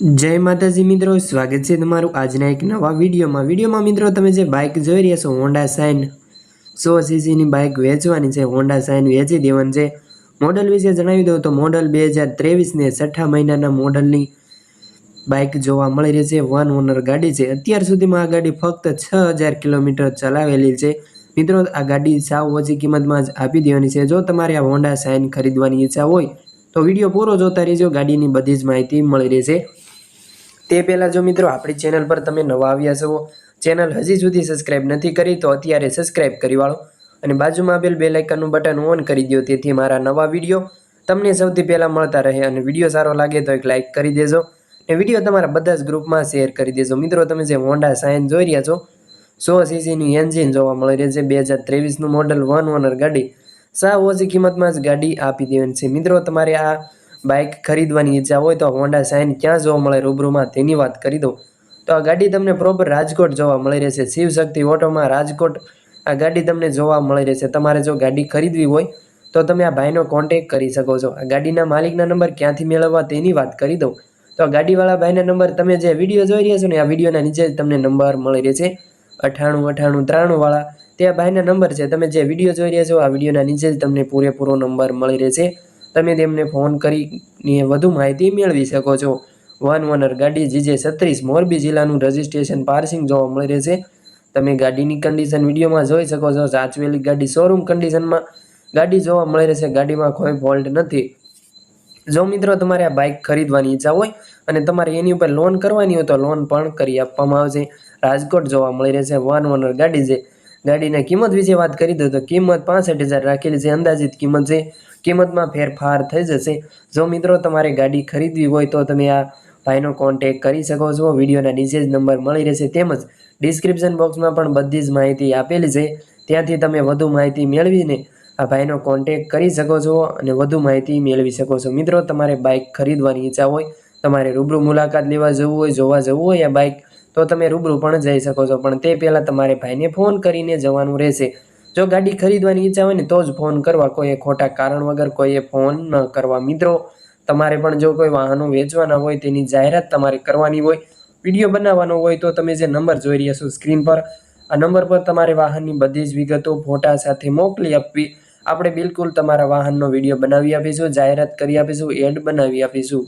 જય માતાજી મિત્રો, સ્વાગત છે તમારું આજના એક નવા વિડીયોમાં. વિડીયોમાં મિત્રો તમે જે બાઇક જોઈ રહ્યા છો હોન્ડા સાઇન સો સીસીની બાઇક વેચવાની છે હોન્ડા સાઇન વેચી દેવાની છે. મોડલ વિશે જણાવી દઉં તો મોડલ બે હજાર ત્રેવીસને છઠ્ઠા મહિનાના મોડલની બાઇક જોવા મળી રહી છે વન ઓનર ગાડી છે. અત્યાર સુધીમાં આ ગાડી ફક્ત છ હજાર કિલોમીટર ચલાવેલી છે. મિત્રો, આ ગાડી સાવ ઓછી કિંમતમાં જ આપી દેવાની છે. જો તમારે આ હોન્ડા સાઇન ખરીદવાની ઈચ્છા હોય, તો વીડિયો પૂરો જોતા રહેજો. ગાડીની બધી જ માહિતી મળી રહેશે. તે પહેલાં જો મિત્રો આપણી ચેનલ પર તમે નવા આવ્યા છો ચેનલ હજી સુધી સબસ્ક્રાઇબ નથી કરી તો અત્યારે સબસ્ક્રાઇબ કરી વાળો અને બાજુમાં આપેલ બે લાઇકનનું બટન ઓન કરી દો તેથી મારા નવા વીડિયો તમને સૌથી પહેલાં મળતા રહે અને વીડિયો સારો લાગે તો એક લાઇક કરી દેજો અને વીડિયો તમારા બધા જ ગ્રુપમાં શેર કરી દેજો. મિત્રો, તમે જે હોન્ડા સાઇન જોઈ રહ્યા છો, સો સીસીનું એન્જિન જોવા મળી રહે છે. બે હજાર ત્રેવીસનું મોડલ વન ઓનર ગાડી, સાવ ઓછી કિંમતમાં જ ગાડી આપી દેવાની છે. મિત્રો, તમારે આ બાઇક ખરીદવાની ઈચ્છા હોય તો હોન્ડા સાઇન ક્યાં જોવા મળે રૂબરૂમાં તેની વાત કરી દઉં. તો આ ગાડી તમને પ્રોપર રાજકોટ જોવા મળી રહેશે. શિવશક્તિ ઓટોમાં રાજકોટ આ ગાડી તમને જોવા મળી રહેશે. તમારે જો ગાડી ખરીદવી હોય તો તમે આ ભાઈનો કોન્ટેક કરી શકો છો. આ ગાડીના માલિકના નંબર ક્યાંથી મેળવવા તેની વાત કરી દઉં. તો આ ગાડીવાળા ભાઈના નંબર તમે જે વીડિયો જોઈ રહ્યા છો ને, આ વિડીયોના નીચે જ તમને નંબર મળી રહેશે. અઠાણું અઠાણું ત્રાણુંવાળા તે આ ભાઈના નંબર છે. તમે જે વીડિયો જોઈ રહ્યા છો, આ વિડીયોના નીચે જ તમને પૂરેપૂરો નંબર મળી રહેશે. તમે તેમને ફોન કરીને વધુ માહિતી મેળવી શકો છો. વન ઓનર ગાડી જીજે છત્રીસ, મોરબી જિલ્લાનું રજિસ્ટ્રેશન પાર્સિંગ જોવા મળી રહેશે. તમે ગાડીની કન્ડિશન વિડીયોમાં જોઈ શકો છો. સાચવેલી ગાડી શોરૂમ કન્ડિશનમાં ગાડી જોવા મળી રહેશે. ગાડીમાં કોઈ ફોલ્ટ નથી. જો મિત્રો તમારે આ બાઇક ખરીદવાની ઈચ્છા હોય અને તમારે એની ઉપર લોન કરવાની હોય તો લોન પણ કરી આપવામાં આવશે. રાજકોટ જોવા મળી રહેશે. વન ઓનર ગાડી છે ગાડીના કિંમત વિશે વાત કરી દઉં તો કિંમત પાસઠ હજાર રાખેલી છે. અંદાજિત કિંમત છે. કિંમતમાં ફેરફાર થઈ જશે. જો મિત્રો તમારે ગાડી ખરીદવી હોય તો તમે આ ભાઈનો કોન્ટેક કરી શકો છો. વિડીયોના નીચે જ નંબર મળી રહેશે. તેમજ ડિસ્ક્રિપ્શન બોક્સમાં પણ બધી જ માહિતી આપેલી છે. ત્યાંથી તમે વધુ માહિતી મેળવીને આ ભાઈનો કોન્ટેક કરી શકો છો અને વધુ માહિતી મેળવી શકો છો. મિત્રો, તમારે બાઇક ખરીદવાની ઈચ્છા હોય, તમારે રૂબરૂ મુલાકાત લેવા જવું હોય, જોવા જવું હોય, આ બાઇક તો તમે રૂબરૂ પણ જઈ શકો છો. પણ તે પહેલાં તમારે ભાઈને ફોન કરીને જવાનું રહેશે. જો ગાડી ખરીદવાની ઈચ્છા હોય ને, તો જ ફોન કરવા. કોઈએ ખોટા કારણ વગર કોઈએ ફોન ન કરવા. મિત્રો, તમારે પણ જો કોઈ વાહનો વેચવાના હોય, તેની જાહેરાત તમારે કરવાની હોય, વીડિયો બનાવવાનો હોય, તો તમે જે નંબર જોઈ રહ્યા છો સ્ક્રીન પર, આ નંબર પર તમારે વાહનની બધી જ વિગતો ફોટા સાથે મોકલી આપવી. આપણે બિલકુલ તમારા વાહનનો વીડિયો બનાવી આપીશું, જાહેરાત કરી આપીશું, એડ બનાવી આપીશું.